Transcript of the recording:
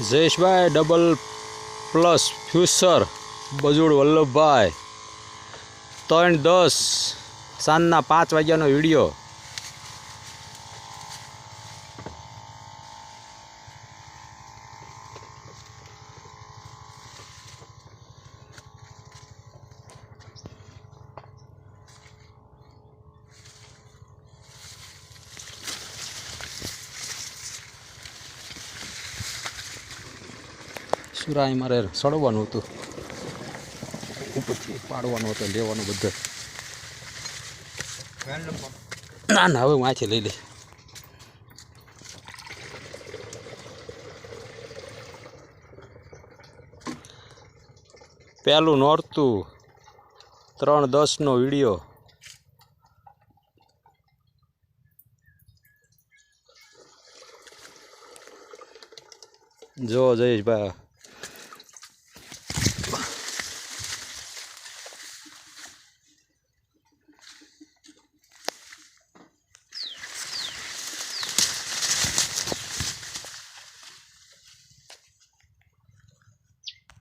Jayeshbhai double plus future બજુડ વલ્લભભાઈ. ત્રણ દસ સાંજના પાંચ વાગ્યાનો વીડિયો સુરાઈ મારે સડવાનું હતું. ઉપરથી પાડવાનું હતું, લેવાનું બધું. ના ના, હવે વાંચી લઈ લઈ પહેલું નોરતું, ત્રણ દસનો વીડિયો. જો જયેશભાઈ